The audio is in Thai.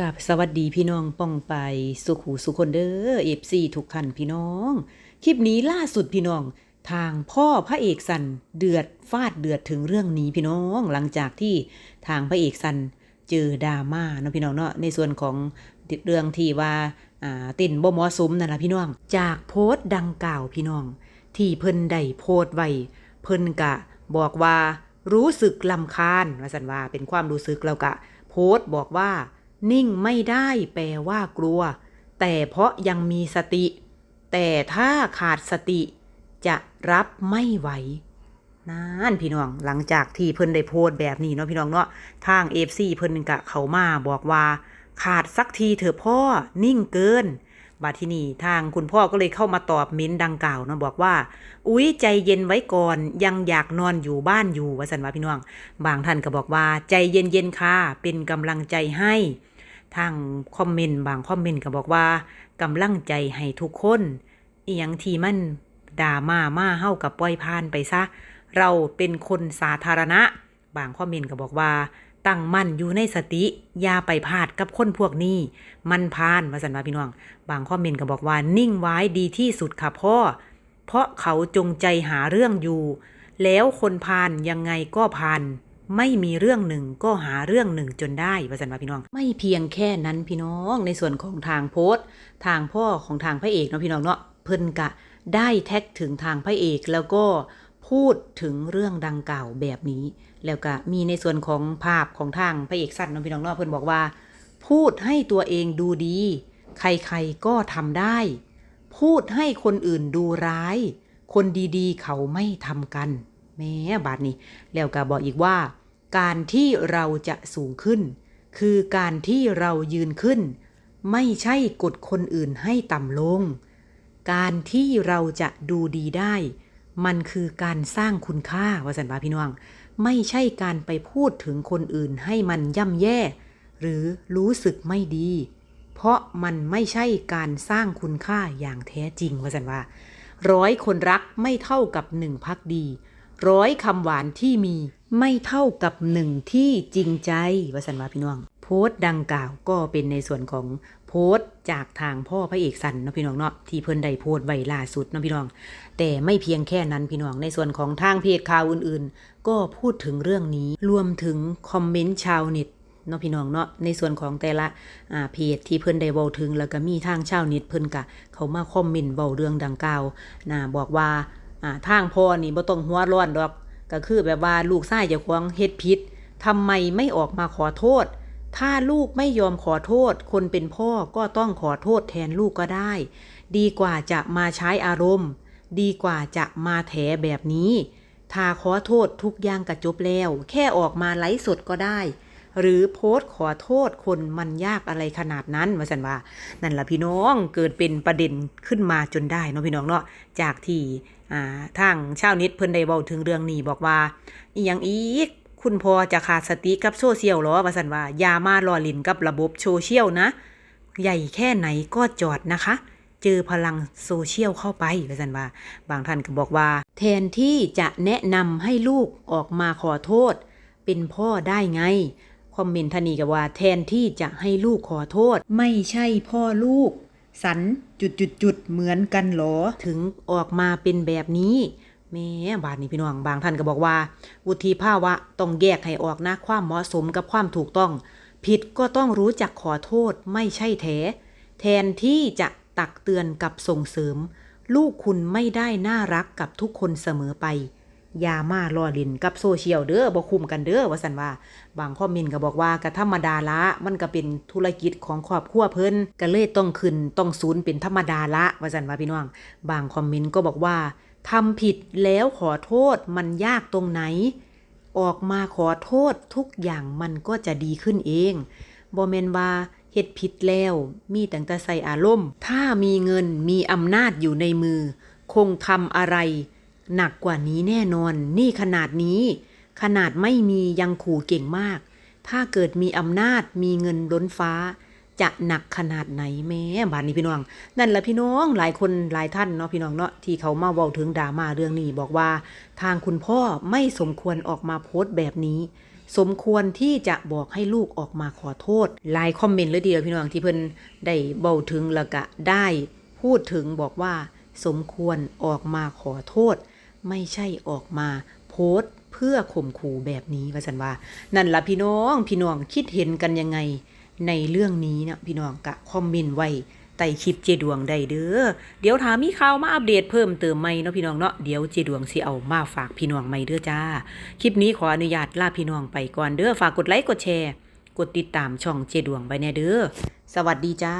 กับสวัสดีพี่น้องป้องไปสุขหูสุคนเด้อเอฟซีทุกท่านพี่น้อง คลิปนี้ล่าสุดพี่น้อง ทางพ่อพระเอกสันเดือดฟาดเดือดถึงเรื่องนี้พี่น้อง หลังจากที่ทางพระเอกสันเจอดราม่าเนาะพี่น้องเนาะในส่วนของเรื่องที่ว่าอ่าเต้นบ่หมาะสมนั่นละพี่น้อง จากโพสต์ดังกล่าวพี่น้อง ที่เพิ่นได้โพสต์ไว้เพิ่นกะบอกว่ารู้สึกลำคาญว่าสันว่าเป็นความรู้สึกแล้วกะ โพสต์บอกว่า นิ่งไม่ได้แปลว่ากลัว แต่เพราะยังมีสติ แต่ถ้าขาดสติ จะรับไม่ไหวนั่นพี่น้องหลังจากที่เพิ่นได้โพสแบบนี้เนาะพี่น้องเนาะทางเอฟซีเพิ่นกะเขามาบอกว่า ขาดสักทีเถอะพ่อนิ่งเกินบาที่นี่ทางคุณพ่อก็เลยเข้ามาตอบเม้นดังกล่าวเนาะบอกว่า อุ๊ยใจเย็นไว้ก่อนยังอยากนอนอยู่บ้านอยู่วาสันวาพี่น้อง บางท่านก็บอกว่าใจเย็นๆค่ะเป็นกำลังใจให้ ทางคอมเมนต์บางคอมเมนต์ก็บอกว่ากำลังใจให้ทุกคนอีหยังที่มันด่ามามาเฮากับปล่อยผ่านไปซะ เราเป็นคนสาธารณะ บางคอมเมนต์ก็บอกว่า ตั้งมั่นอยู่ในสติอย่าไปพลาดกับคนพวกนี้ มันพานว่าสันว่าพี่น้อง บางคอมเมนต์ก็บอกว่านิ่งไว้ดีที่สุดค่ะพ่อ เพราะเขาจงใจหาเรื่องอยู่ แล้วคนพานยังไงก็พาน ไม่มีเรื่องหนึ่งก็หาเรื่องหนึ่งจนได้ว่าสันว่าพี่น้อง ไม่เพียงแค่นั้นพี่น้องในส่วนของทางโพสต์ ทางพ่อของทางพระเอกเนาะพี่น้องเนาะเพิ่นกะได้แท็กถึงทางพระเอกแล้วก็พูดถึงเรื่องดังกล่าวแบบนี้ แล้วก็มีในส่วนของภาพของทางพระเอกสั้นเนาะพี่น้องเนาะเพิ่นบอกว่า พูดให้ตัวเองดูดี ใครๆก็ทำได้ พูดให้คนอื่นดูร้าย คนดีๆ เขาไม่ทำกันแม้บาดนี้ แล้วก็บอกอีกว่า การที่เราจะสูงขึ้น คือการที่เรายืนขึ้น ไม่ใช่กดคนอื่นให้ต่ำลง การที่เราจะดูดีได้ มันคือการสร้างคุณค่าวาสันวาพี่น้อง ไม่ใช่การไปพูดถึงคนอื่นให้มันย่ำแย่ หรือรู้สึกไม่ดี เพราะมันไม่ใช่การสร้างคุณค่าอย่างแท้จริงวาสันว่าร้อยคนรักไม่เท่ากับหนึ่งพักดี ร้อยคำหวานที่มี ไม่เท่ากับหนึ่งที่จริงใจวสันวาพี่น้อง โพสต์ดังกล่าวก็เป็นในส่วนของโพสต์จากทางพ่อพระเอกสันเนาะพี่น้องเนาะที่เพิ่นได้โพสต์ไว้ล่าสุดเนาะพี่น้อง แต่ไม่เพียงแค่นั้นพี่น้องในส่วนของทางเพจข่าวอื่นๆ ก็พูดถึงเรื่องนี้รวมถึงคอมเมนต์ชาวเน็ตเนาะพี่น้องเนาะในส่วนของแต่ละอ่าเพจที่เพิ่นได้เว้าถึง แล้วก็มีทางชาวเน็ตเพิ่นกะ เขามาคอมเมนต์เว้าเรื่องดังกล่าวนะบอกว่าอ่าทางพ่อนี่บ่ต้องหัวร้อนดอก ก็คือแบบว่าลูกชายเจ้าของเฮ็ดผิดทำไมไม่ออกมาขอโทษ ถ้าลูกไม่ยอมขอโทษ คนเป็นพ่อก็ต้องขอโทษแทนลูกก็ได้ ดีกว่าจะมาใช้อารมณ์ ดีกว่าจะมาแถแบบนี้ ถ้าขอโทษทุกอย่างกระจบแล้ว แค่ออกมาไลฟ์สดก็ได้ หรือโพสต์ขอโทษคนมันยากอะไรขนาดนั้นว่าสันว่า นั่นละพี่น้องเกิดเป็นประเด็นขึ้นมาจนได้เนาะพี่น้องเนาะจากที่ทางชาวน็ตเพิ่นได้เว้าถึงเรื่องนี้บอกว่าอีหยังอีกคุณพอจะขาดสติกับโซเชียลหรอว่าสันว่าอย่ามาลอลินกับระบบโซเชียลนะ ใหญ่แค่ไหนก็จอดนะคะเจอพลังโซเชียลเข้าไปว่าสันว่า บางท่านก็บอกว่า แทนที่จะแนะนำให้ลูกออกมาขอโทษ เป็นพ่อได้ไง คอมเมนต์ทานีกับว่า แทนที่จะให้ลูกขอโทษ ไม่ใช่พ่อลูก สันจุดจุดจุดๆๆเหมือนกันเหรอ ถึงออกมาเป็นแบบนี้แม่บาดนี้พี่น้องบางท่านก็บอกว่า วุฒิภาวะต้องแยกให้ออกนะความเหมาะสมกับความถูกต้อง ผิดก็ต้องรู้จักขอโทษไม่ใช่แถแทนที่จะตักเตือนกับส่งเสริม ลูกคุณไม่ได้น่ารักกับทุกคนเสมอไปอ ย่ามาล้อลินกับโซเชียลเด้อบ่คุมกันเด้อว่าสันว่า บางคอมเมนก็บอกว่าก็ธรรมดาละ มันก็เป็นธุรกิจของครอบครัวเพิ่นก็เลยต้องขึ้นต้องศูนย์เป็นธรรมดาละว่าสันว่าพี่น้อง บางคอมเมนต์ก็บอกว่าทำผิดแล้วขอโทษมันยากตรงไหน ออกมาขอโทษทุกอย่างมันก็จะดีขึ้นเองบ่แม่นว่าเฮ็ดผิดแล้ว มีแต่แต่ใส่อารมณ์ ถ้ามีเงินมีอำนาจอยู่ในมือ คงทำอะไร หนักกว่านี้แน่นอน นี่ขนาดนี้ ขนาดไม่มียังขู่เก่งมาก ถ้าเกิดมีอำนาจมีเงินล้นฟ้า จะหนักขนาดไหนแม่บานนี้พี่น้อง นั่นแหละพี่น้องหลายคนหลายท่านเนาะพี่น้องเนาะที่เขามาเว้าถึงดราม่าเรื่องนี้บอกว่า ทางคุณพ่อไม่สมควรออกมาโพสต์แบบนี้สมควรที่จะบอกให้ลูกออกมาขอโทษหลายคอมเมนต์เลยเดียวพี่น้องที่เพิ่นได้เบาถึงแล้วก็ได้ พูดถึงบอกว่า สมควรออกมาขอโทษ ไม่ใช่ออกมาโพสเพื่อข่มขู่แบบนี้ว่าสันว่า นั่นละพี่น้องพี่น้องคิดเห็นกันยังไงในเรื่องนี้นะพี่น้องกะคอมเมนต์ไว้ใต้คลิปเจดวงได้เด้อ เดี๋ยวถามมีข่าวมาอัปเดตเพิ่มเติมไหมเนาะพี่น้องเนาะ เดี๋ยวเจดวงสิเอามาฝากพี่น้องใหม่เด้อจ้า คลิปนี้ขออนุญาตลาพี่น้องไปก่อนเด้อ ฝากกดไลค์กดแชร์ กดติดตามช่องเจดวงไว้แน่เด้อ สวัสดีจ้า